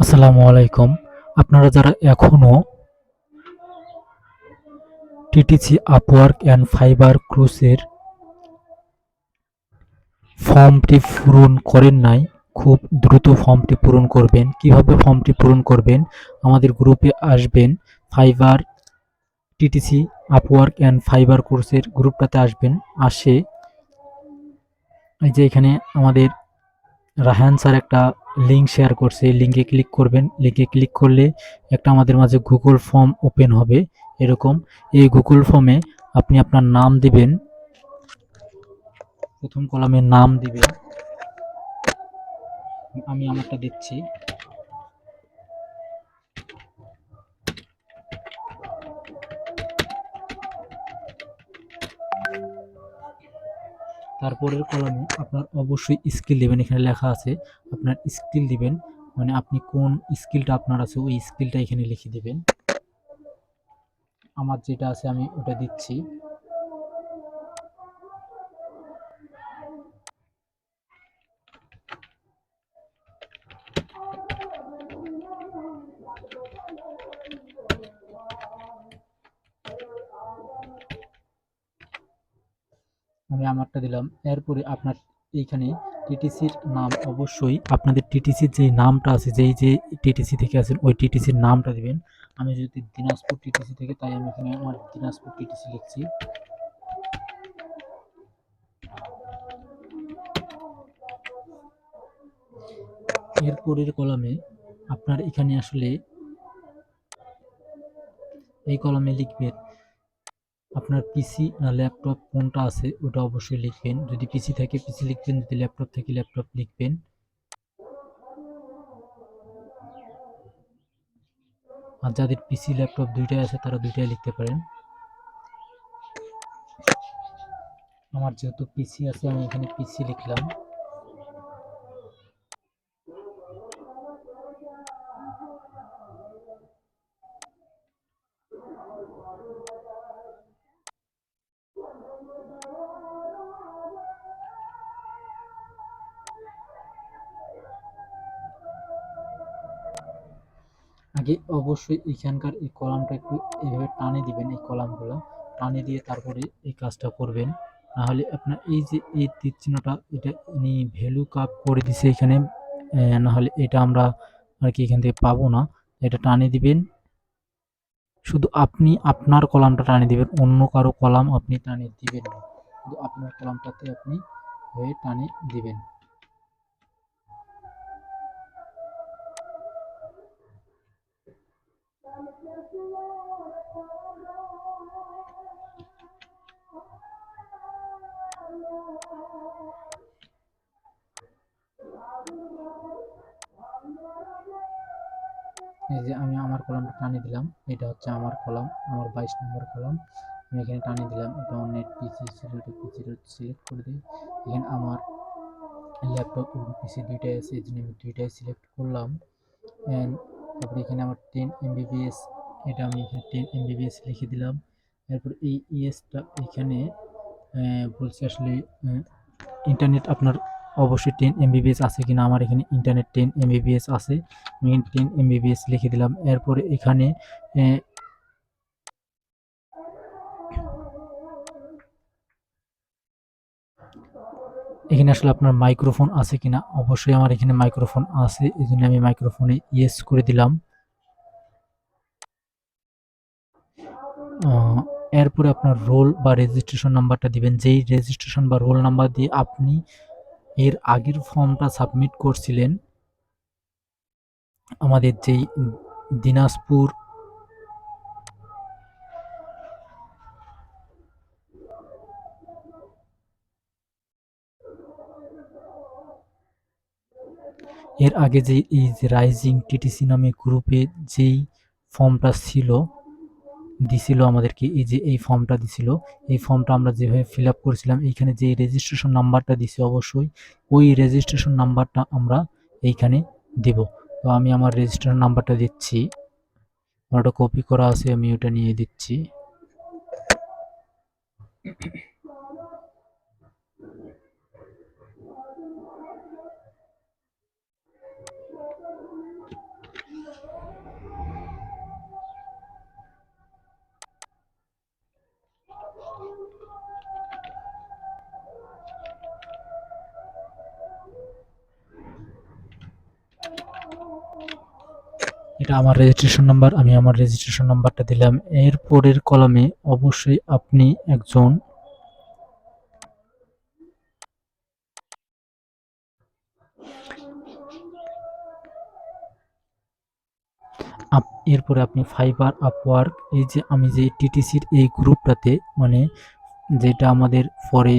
আসসালামু আলাইকুম। আপনারা যারা এখনও টিটিসি আপওয়ার্ক অ্যান্ড ফাইবার ক্রুসের ফর্মটি পূরণ করেন নাই, খুব দ্রুত ফর্মটি পূরণ করবেন। কীভাবে ফর্মটি পূরণ করবেন? আমাদের গ্রুপে আসবেন Fiverr TTC Upwork and Fiverr কোর্সের গ্রুপটাতে আসবেন, আসে এই যে এখানে আমাদের রাহান স্যার একটা লিঙ্ক শেয়ার করছে লিঙ্কে ক্লিক করবেন। লিঙ্কে ক্লিক করলে একটা আমাদের মাঝে গুগল ফর্ম ওপেন হবে, এরকম। এই গুগল ফর্মে আপনি আপনার নাম দিবেন। প্রথম কলামে নাম দিবেন। আমি আমারটা দিচ্ছি। তারপরের কলামে আপনার অবশ্যই স্কিল দেবেন, এখানে লেখা আছে আপনার স্কিল দিবেন মানে আপনি কোন স্কিলটা আপনার আছে ওই স্কিলটা এখানে লিখে দেবেন। আমার যেটা আছে আমি ওটা দিচ্ছি। আমি আমারটা দিলাম। এরপরে আপনার এইখানে টিটিসির নাম অবশ্যই আপনাদের টিটিসির যে নামটা আছে, যেই যে টিটিসি থেকে আছেন, ওই টিটিসির নামটা দিবেন। আমি যদি দিনাজপুর টিটিসি থেকে, তাই আমি এখানে আমার দিনাজপুর টিটিসি লিখছি। এরপরের কলামে আপনার এখানে আসলে এই কলামে লিখবেন আপনার পিসি না ল্যাপটপ কোনটা আছে, ওটা অবশ্যই লিখবেন। যদি পিসি থাকে পিসি লিখবেন, যদি ল্যাপটপ থাকে ল্যাপটপ লিখবেন। আর যাদের পিসি ল্যাপটপ দুইটাই আছে, তারা দুইটাই লিখতে পারেন। আমার যেহেতু পিসি আছে, আমি এখানে পিসি লিখলাম। আগে অবশ্যই এখানকার এই কলামটা একটু এইভাবে টানে দিবেন, এই কলামগুলো। টানে দিয়ে তারপরে এই কাজটা করবেন। নাহলে আপনার এই যে এই তীর চিহ্নটা, এটা ইনি ভ্যালু কাপ করে দিছে এখানে নাহলে এটা আমরা আর কি এখান থেকে পাবো না। এটা টানে দিবেন। শুধু আপনি আপনার কলামটা টানে দিবেন, অন্য কারও কলাম আপনি টানে দিবেন না। শুধু আপনার কলামটাতে আপনি টানে দিবেন। এই যে আমি আমার কলামটা টানে দিলাম, এটা হচ্ছে আমার কলাম, আমার বাইশ নম্বর কলাম। আমি এখানে টানে দিলাম, এটা নেট পিসি ছিল এটা পিসি সিলেক্ট করে দিই। এখানে আমার ল্যাপটপ এবং পিসি দুইটাই আছে, এই জন্য আমি দুইটাই সিলেক্ট করলাম। অ্যান্ড তারপরে এখানে আমার টেন এমবিবিএস এটা আমি এখানে টেন এমবিবিএস লিখে দিলাম। এরপর এই ইএসটা এখানে বলছে আসলে ইন্টারনেট আপনার অবশ্যই টেন এমবিবিএস আছে কিনা? আমার এখানে ইন্টারনেট টেন এমবিবিএস আছে। আমি টেন এমবিবিএস লিখে দিলাম। এরপরে এখানে এখানে আসলে আপনার মাইক্রোফোন আছে কিনা? অবশ্যই আমার এখানে মাইক্রোফোন আছে। এই জন্য আমি মাইক্রোফোনে ইয়েস করে দিলাম। এরপরে আপনার রোল বা রেজিস্ট্রেশন নাম্বারটা দিবেন। যেই রেজিস্ট্রেশন বা রোল নাম্বার দিয়ে আপনি এর আগের ফর্মটা সাবমিট করছিলেন, আমাদের যেই দিনাজপুর এর আগে যে এই যে রাইজিং টিটিসি নামে গ্রুপে যেই ফর্মটা ছিল দিছিল আমাদেরকে, এই যে এই ফর্মটা দিছিল, এই ফর্মটা আমরা যেভাবে ফিল আপ করেছিলাম, এইখানে যে রেজিস্ট্রেশন নাম্বারটা দিছি অবশ্যই, ওই রেজিস্ট্রেশন নাম্বারটা আমরা এইখানে দেব। তো আমি আমার রেজিস্ট্রেশন নাম্বারটা দিচ্ছি। ওটা কপি করা আছে, আমি ওটা নিয়ে দিচ্ছি। এটা আমার রেজিস্ট্রেশন নাম্বার আমি আমার রেজিস্ট্রেশন নাম্বারটা দিলাম। এর পরের কলামে অবশ্যই আপনি একজন এরপরে আপনি ফাইবার আপওয়ার্ক এই যে আমি যে টিটিসির এই গ্রুপটাতে মানে যেটা আমাদের পরে